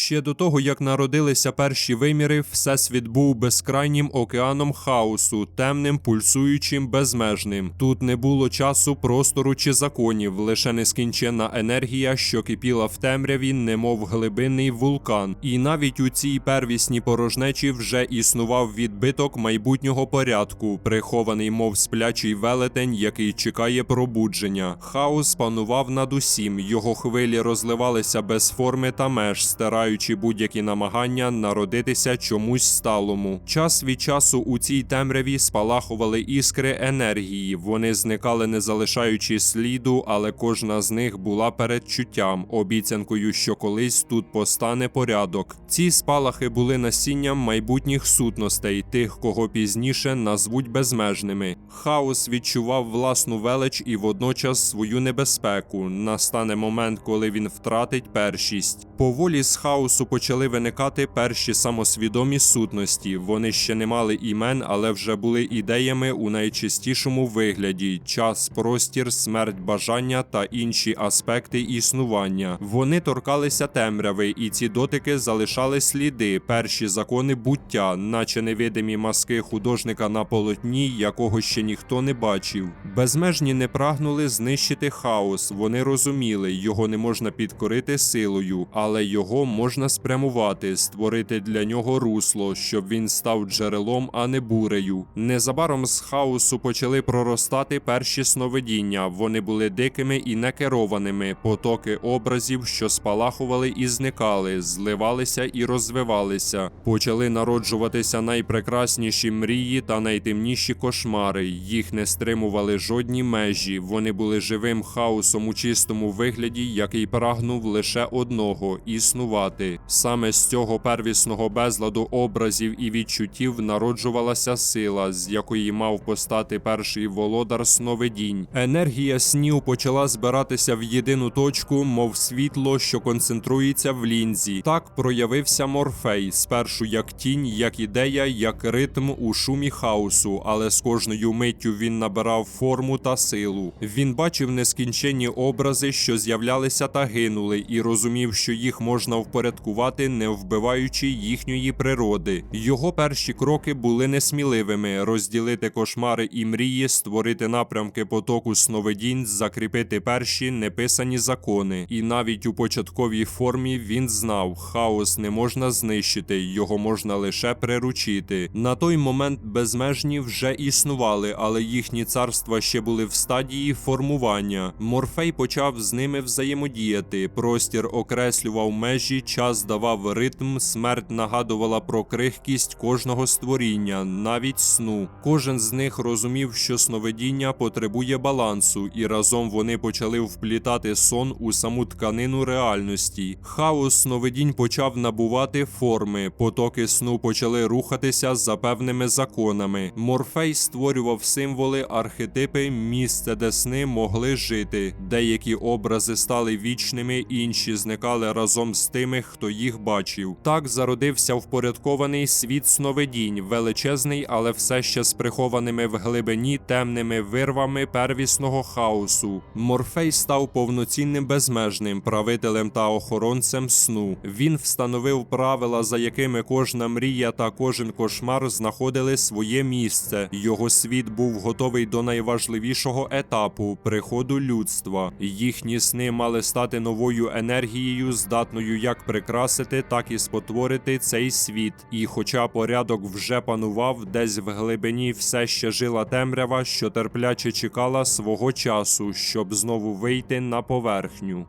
Ще до того, як народилися перші виміри, всесвіт був безкрайнім океаном хаосу, темним, пульсуючим, безмежним. Тут не було часу, простору чи законів, лише нескінченна енергія, що кипіла в темряві, немов глибинний вулкан. І навіть у цій первісній порожнечі вже існував відбиток майбутнього порядку, прихований, мов сплячий велетень, який чекає пробудження. Хаос панував над усім, його хвилі розливалися без форми та меж, стираючи будь-які намагання народитися чомусь сталому. Час від часу у цій темряві спалахували іскри енергії. Вони зникали, не залишаючи сліду, але кожна з них була передчуттям, обіцянкою, що колись тут постане порядок. Ці спалахи були насінням майбутніх сутностей, тих, кого пізніше назвуть безмежними. Хаос відчував власну велич і водночас свою небезпеку. Настане момент, коли він втратить першість. Поволі з хаосу почали виникати перші самосвідомі сутності. Вони ще не мали імен, але вже були ідеями у найчистішому вигляді: час, простір, смерть, бажання та інші аспекти існування. Вони торкалися темряви, і ці дотики залишали сліди, перші закони буття, наче невидимі маски художника на полотні, якого ще ніхто не бачив. Безмежні не прагнули знищити хаос. Вони розуміли, його не можна підкорити силою, але його можна спрямувати, створити для нього русло, щоб він став джерелом, а не бурею. Незабаром з хаосу почали проростати перші сновидіння. Вони були дикими і некерованими, потоки образів, що спалахували і зникали, зливалися і розвивалися. Почали народжуватися найпрекрасніші мрії та найтемніші кошмари. Їх не стримували жодні межі. Вони були живим хаосом у чистому вигляді, який прагнув лише одного існувати. Саме з цього первісного безладу образів і відчуттів народжувалася сила, з якої мав постати перший володар сновидінь. Енергія снів почала збиратися в єдину точку, мов світло, що концентрується в лінзі. Так проявився Морфей, спершу як тінь, як ідея, як ритм у шумі хаосу, але з кожною миттю він набирав форму та силу. Він бачив нескінченні образи, що з'являлися та гинули, і розумів, що їх можна впорядкувати, не вбиваючи їхньої природи. Його перші кроки були несміливими: розділити кошмари і мрії, створити напрямки потоку сновидінь, закріпити перші неписані закони. І навіть у початковій формі він знав, хаос не можна знищити, його можна лише приручити. На той момент безмежні вже існували, але їхні царства ще були в стадії формування. Морфей почав з ними взаємодіяти. Простір окреслював межі, час давав ритм, смерть нагадувала про крихкість кожного створіння, навіть сну. Кожен з них розумів, що сновидіння потребує балансу, і разом вони почали вплітати сон у саму тканину реальності. Хаос сновидінь почав набувати форми, потоки сну почали рухатися за певними законами. Морфей створював символи, архетипи, місце, де сни могли жити. Деякі образи стали вічними, інші зникали разом з тими, хто їх бачив. Так зародився впорядкований світ сновидінь, величезний, але все ще з прихованими в глибині темними вирвами первісного хаосу. Морфей став повноцінним безмежним правителем та охоронцем сну. Він встановив правила, за якими кожна мрія та кожен кошмар знаходили своє місце. Його світ був готовий до найважливішого етапу приходу людства. Їхні сни мали стати новою енергією, здатною як прикрасити, так і спотворити цей світ. І, хоча порядок вже панував, десь в глибині все ще жила темрява, що терпляче чекала свого часу, щоб знову вийти на поверхню.